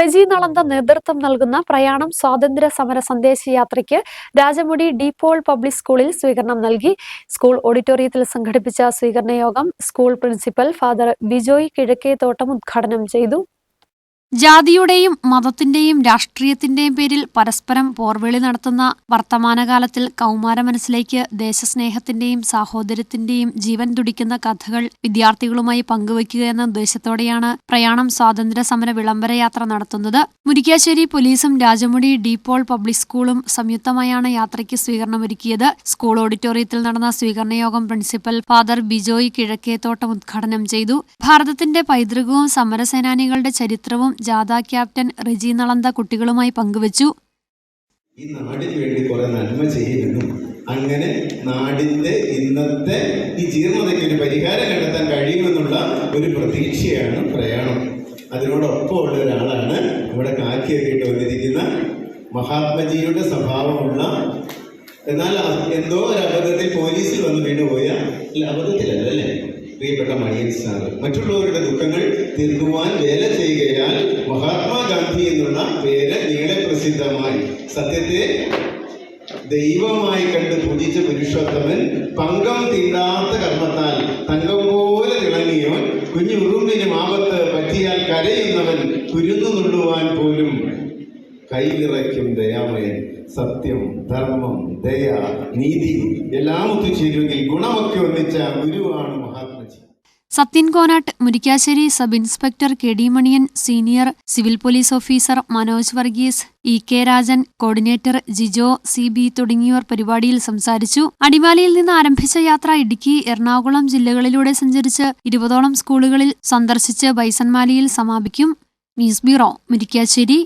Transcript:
റെജി നളന്ത നേതൃത്വം നൽകുന്ന പ്രയാണം സ്വാതന്ത്ര്യ സമര സന്ദേശയാത്രയ്ക്ക് രാജമുടി ഡീപോൾ പബ്ലിക് സ്കൂളിൽ സ്വീകരണം നൽകി. സ്കൂൾ ഓഡിറ്റോറിയത്തിൽ സംഘടിപ്പിച്ച സ്വീകരണ യോഗം school principal father Bijoy Kizhakkethottam ഉദ്ഘാടനം ചെയ്തു. ജാതിയുടെയും മതത്തിന്റെയും രാഷ്ട്രീയത്തിന്റെയും പേരിൽ പരസ്പരം പോർവിളി നടത്തുന്ന വർത്തമാനകാലത്തിൽ കൗമാര മനസ്സിലേക്ക് ദേശസ്നേഹത്തിന്റെയും സാഹോദര്യത്തിന്റെയും ജീവൻ തുടിക്കുന്ന കഥകൾ വിദ്യാർത്ഥികളുമായി പങ്കുവയ്ക്കുക എന്ന ഉദ്ദേശത്തോടെയാണ് പ്രയാണം സ്വാതന്ത്ര്യ സമര വിളംബര യാത്ര നടത്തുന്നത്. മുരിക്കാശ്ശേരി പോലീസും രാജമുടി ഡീപോൾ പബ്ലിക് സ്കൂളും സംയുക്തമായാണ് യാത്രയ്ക്ക് സ്വീകരണമൊരുക്കിയത്. സ്കൂൾ ഓഡിറ്റോറിയത്തിൽ നടന്ന സ്വീകരണ യോഗം പ്രിൻസിപ്പൽ ഫാദർ ബിജോയ് കിഴക്കേത്തോട്ടം ഉദ്ഘാടനം ചെയ്തു. ഭാരതത്തിന്റെ പൈതൃകവും സമരസേനാനികളുടെ ചരിത്രവും ജാഥ ക്യാപ്റ്റൻ റെജി നളന്ത കുട്ടികളുമായി പങ്കുവച്ചു. ഈ നാടിന് വേണ്ടി കുറെ നന്മ ചെയ്യുമെന്നും അങ്ങനെ നാടിന്റെ ഇന്നത്തെ ഈ ജീർണതയ്ക്ക് ഒരു പരിഹാരം കണ്ടെത്താൻ കഴിയുമെന്നുള്ള ഒരു പ്രതീക്ഷയാണ് പ്രയാണം. അതിനോടൊപ്പം ഉള്ള ഒരാളാണ് ഇവിടെ കാക്കിയൊക്കെ ഇട്ട് വന്നിരിക്കുന്ന മഹാത്മജിയുടെ സ്വഭാവമുള്ള എന്നാൽ എന്തോ ഒരു അബദ്ധത്തിൽ പോലീസിൽ വന്ന് വീണുപോയ അല്ല അബദ്ധത്തിലല്ലേ പ്രിയപ്പെട്ട മണിയൻ സാറ്. മറ്റുള്ളവരുടെ ദുഃഖങ്ങൾ തീർക്കുവാൻ വേല ചെയ്യുകയാൽ മഹാത്മാഗാന്ധി എന്നുള്ള പേര് നീളെ പ്രസിദ്ധമായി. സത്യത്തെ ദൈവമായി കണ്ട് പൂജിച്ച പുരുഷോത്തമൻ പങ്കം തീണ്ടാത്ത കർമ്മത്താൽ തങ്കം പോലെ തിളങ്ങിയവൻ കുഞ്ഞു ഉറുമ്പിനും ആപത്ത് പറ്റിയാൽ കരയുന്നവൻ കുരുന്നു നുള്ളുവാൻ പോലും കൈവിറയ്ക്കും ദയാമയൻ. സത്യം ധർമ്മം ദയ നീതി എല്ലാം ഒത്തുചേരുമെങ്കിൽ ഗുണമൊക്കെ ഒന്നിച്ച ഗുരുവാണ് Mahatmaji. Sathyan Konatt Murickassery sub inspector K D Maniyan senior civil police officer Manoj Varghese E K Rajan coordinator Jijo C B തുടങ്ങിയവർ പരിപാടിയിൽ സംസാരിച്ചു. അടിമാലിയിൽ നിന്ന് ആരംഭിച്ച യാത്ര ഇടുക്കി എറണാകുളം ജില്ലകളിലൂടെ സഞ്ചരിച്ച് ഇരുപതോളം സ്കൂളുകളിൽ സന്ദർശിച്ച് ബൈസൺമാലിയിൽ സമാപിക്കും. News bureau Murickassery.